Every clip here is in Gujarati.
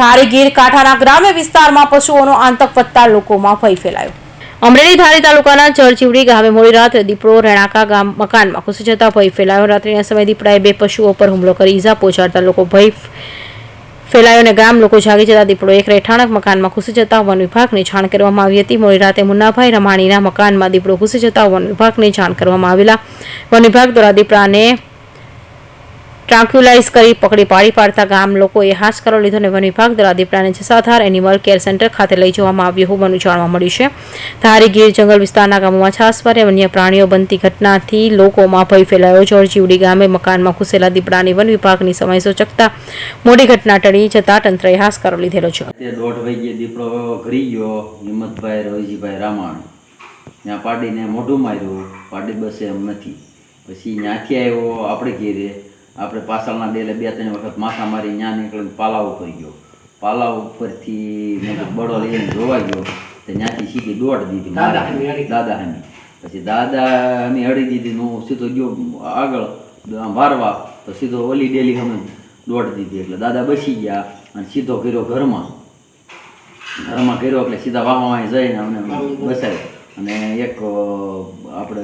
ધારી ગીર કાંઠાના ગ્રામ્ય વિસ્તારમાં પશુઓનો આતંક વધતા લોકોમાં ભય ફેલાયો. અમરેલી ધારી તાલુકાના ચરચીવડી ગામે મોડી રાત્રે દીપડો રેણાકા ગામ મકાનમાં ઘૂસી જતા ભય ફેલાયો. રાત્રિના સમયે દીપડાએ બે પશુઓ પર હુમલો કરી ઈજા પહોંચાડતા લોકો ભય ફેલાયો અને ગામ લોકો જાગી જતા દીપડો એક રહેઠાણક મકાનમાં ઘૂસી જતા વન વિભાગને જાણ કરવામાં આવી હતી. મોડી રાતે મુન્નાભાઈ રમાણીના મકાનમાં દીપડો ઘૂસી જતા વન વિભાગને જાણ કરવામાં આવેલા. વન વિભાગ દ્વારા દીપડાને ટ્રાન્ક્યુલાઇઝ કરી પકડી પાડી પાડતા ગામ લોકોએ હાશકારો લીધો અને વન વિભાગ દ્વારા દીપડાને જસાધાર એનિમલ કેર સેન્ટર ખાતે લઈ જવામાં આવ્યું હોવાનું જાણવા મળ્યું છે. ધારી ગીર જંગલ વિસ્તારના ગામોમાં છાસવારે વન્ય પ્રાણીઓ બનતી ઘટનાથી લોકોમાં ભય ફેલાયો. જળજીવડી ગામે મકાનમાં ઘૂસેલા દીપડાની વન વિભાગની સમય સૂચકતા મોટી ઘટના ટળી જતા તંત્રએ હાશકારો લીધેલો છે. ત્યાં પાડીને મોઢું માર્યું. પાડી બસે એમ નથી. પછી ત્યાંથી આવ્યો આપણે ઘેરે. આપણે પાછળના ડેલે બે ત્રણ વખત માથા મારી ત્યાં નીકળીને પાલા ઉપર ગયો. પાલા ઉપરથી બળો લઈને જોવા ગયો. તો ત્યાંથી સીધી દોડ દીધી દાદા હમી પછી દાદા હમી હળી દીધી હું સીધો ગયો આગળ વારવા. તો સીધો ઓલી ડેલી અમે દોડ દીધી. એટલે દાદા બસી ગયા અને સીધો કર્યો ઘરમાં. ઘરમાં કર્યો એટલે સીધા વાહમાં જઈને અમને બસાય અને એક આપણે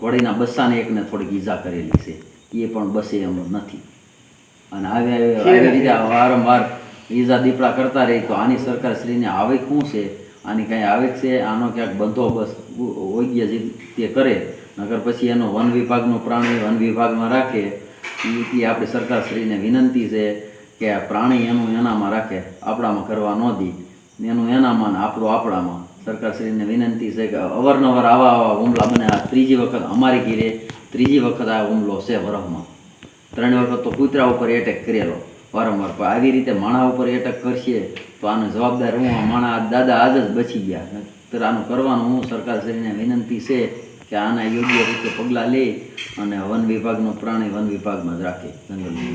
કોળીના બસ્સાને એકને થોડીક ઈજા કરેલી છે. એ પણ બસે એમ નથી. અને આવી આવી રીતે વારંવાર ઈજા દીપડા કરતા રહી તો આની સરકાર શ્રીને આવે શું છે? આની કાંઈ આવે છે? આનો ક્યાંક બંદોબસ્ત ઓગ્ય જે તે કરે. નગર પછી એનો વન વિભાગનો પ્રાણી વન વિભાગમાં રાખે. એ આપણી સરકાર શ્રીને વિનંતી છે કે આ પ્રાણી એનું એનામાં રાખે. આપણામાં કરવા ન દી. એનું એનામાં ને આપણું આપણામાં. સરકારશ્રીને વિનંતી છે કે અવારનવાર આવા આવા હુમલા બને. આ ત્રીજી વખત અમારી ઘીરે ત્રીજી વખત આ હુમલો છે વરહમાં. ત્રણ વખત તો કૂતરા ઉપર એટેક કરેલો. વારંવાર પણ આવી રીતે માણા ઉપર એટેક કરશે તો આનો જવાબદાર હું? માણા દાદા આજ જ બચી ગયા. તો આનું કરવાનું હું સરકારશ્રીને વિનંતી છે કે આના યોગ્ય રીતે પગલાં લે અને વન વિભાગનો પ્રાણી વન વિભાગમાં જ રાખે. જંગલની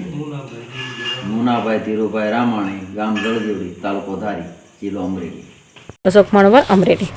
મુનાભાઈ ધીરુભાઈ રામાણી, ગામ જળજીવડી તાલુકો ધારી, જિલ્લો અમરેલી. અશોક મણવર અમરેલી.